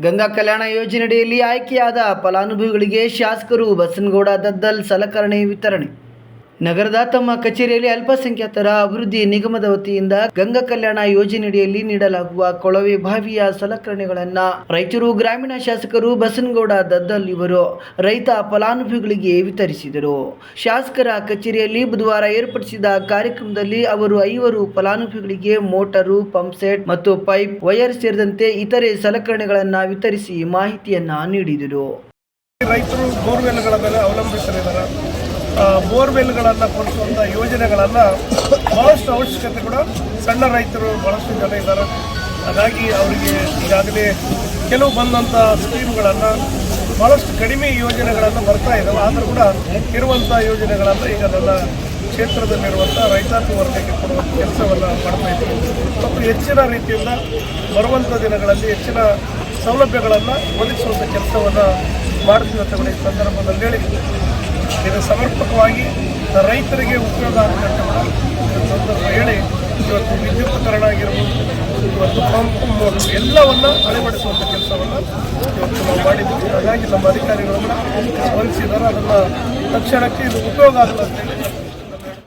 ಗಂಗಾ ಕಲ್ಯಾಣ ಯೋಜನೆಯಡಿಯಲ್ಲಿ ಆಯ್ಕೆಯಾದ ಫಲಾನುಭವಿಗಳಿಗೆ ಶಾಸಕರು ಬಸನಗೌಡ ದದ್ದಲ್ ಸಲಕರಣೆ ವಿತರಣೆ. ನಗರದ ತಮ್ಮ ಕಚೇರಿಯಲ್ಲಿ ಅಲ್ಪಸಂಖ್ಯಾತರ ಅಭಿವೃದ್ಧಿ ನಿಗಮದ ವತಿಯಿಂದ ಗಂಗಾ ಕಲ್ಯಾಣ ಯೋಜನೆಯಡಿಯಲ್ಲಿ ನೀಡಲಾಗುವ ಕೊಳವೆ ಬಾವಿಯ ಸಲಕರಣೆಗಳನ್ನು ರೈತರು, ಗ್ರಾಮೀಣ ಶಾಸಕರು ಬಸನಗೌಡ ದದ್ದಲ್ ಇವರು ರೈತ ಫಲಾನುಭವಿಗಳಿಗೆ ವಿತರಿಸಿದರು. ಶಾಸಕರ ಕಚೇರಿಯಲ್ಲಿ ಬುಧವಾರ ಏರ್ಪಡಿಸಿದ ಕಾರ್ಯಕ್ರಮದಲ್ಲಿ ಅವರು ಐವರು ಫಲಾನುಭವಿಗಳಿಗೆ ಮೋಟರು, ಪಂಪ್ ಸೆಟ್ ಮತ್ತು ಪೈಪ್ ವೈರ್ ಸೇರಿದಂತೆ ಇತರೆ ಸಲಕರಣೆಗಳನ್ನು ವಿತರಿಸಿ ಮಾಹಿತಿಯನ್ನ ನೀಡಿದರು. ರೈತರು ಬೋರ್ವೆಲ್ಗಳ ಮೇಲೆ ಅವಲಂಬಿಸಲಿದ್ದಾರೆ ಬೋರ್ವೆಲ್ಗಳನ್ನು ಕೊಡಿಸುವಂಥ ಯೋಜನೆಗಳನ್ನು ಭಾಳಷ್ಟು ಅವಶ್ಯಕತೆ ಕೂಡ ಸಣ್ಣ ರೈತರು ಭಾಳಷ್ಟು ಜನ ಇದ್ದಾರೆ. ಹಾಗಾಗಿ ಅವರಿಗೆ ಈಗಾಗಲೇ ಕೆಲವು ಬಂದಂಥ ಸ್ಕೀಮ್ಗಳನ್ನು ಭಾಳಷ್ಟು ಕಡಿಮೆ ಯೋಜನೆಗಳನ್ನು ಬರ್ತಾ ಇದ್ದಾವೆ ಆದರೂ ಕೂಡ ಇರುವಂಥ ಯೋಜನೆಗಳನ್ನು ಈಗ ನನ್ನ ಕ್ಷೇತ್ರದಲ್ಲಿರುವಂಥ ರೈತಾಪಿ ವರ್ಗಕ್ಕೆ ಕೊಡುವಂಥ ಕೆಲಸವನ್ನು ಮಾಡ್ತಾ ಇದ್ದೀವಿ. ಮತ್ತು ಹೆಚ್ಚಿನ ರೀತಿಯಿಂದ ಬರುವಂಥ ದಿನಗಳಲ್ಲಿ ಹೆಚ್ಚಿನ ಸೌಲಭ್ಯಗಳನ್ನು ಒದಗಿಸುವಂಥ ಕೆಲಸವನ್ನು ಮಾಡ್ತೀವಿ ಅಂತ ಈ ಸಂದರ್ಭದಲ್ಲಿ ಹೇಳಿ ಇದು ಸಮರ್ಪಕವಾಗಿ ರೈತರಿಗೆ ಉಪಯೋಗ ಈ ಸಂದರ್ಭ ಹೇಳಿ, ಇವತ್ತು ವಿದ್ಯುತ್ಕರಣ ಆಗಿರ್ಬೋದು, ಇವತ್ತು ಪಂಪ್ ಮೋಟರ್ ಎಲ್ಲವನ್ನ ಅಳವಡಿಸುವಂಥ ಕೆಲಸವನ್ನು ಇವತ್ತು ನಾವು ಮಾಡಿದ್ದೀವಿ ಹಾಗಾಗಿ ನಮ್ಮ ಅಧಿಕಾರಿಗಳನ್ನು ಸ್ಪಂದಿಸಿದ್ದಾರೆ. ಅದನ್ನು ತಕ್ಷಣಕ್ಕೆ ಇದು ಉಪಯೋಗ ಆಗಲ್ಲ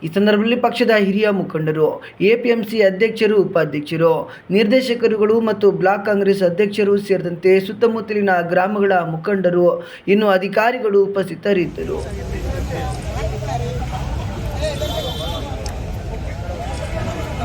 ಈ ಸಂದರ್ಭದಲ್ಲಿ ಪಕ್ಷದ ಹಿರಿಯ ಮುಖಂಡರು, ಎಪಿಎಂಸಿ ಅಧ್ಯಕ್ಷರು, ಉಪಾಧ್ಯಕ್ಷರು, ನಿರ್ದೇಶಕರುಗಳು ಮತ್ತು ಬ್ಲಾಕ್ ಕಾಂಗ್ರೆಸ್ ಅಧ್ಯಕ್ಷರು ಸೇರಿದಂತೆ ಸುತ್ತಮುತ್ತಲಿನ ಗ್ರಾಮಗಳ ಮುಖಂಡರು, ಇನ್ನು ಅಧಿಕಾರಿಗಳು ಉಪಸ್ಥಿತರಿದ್ದರು.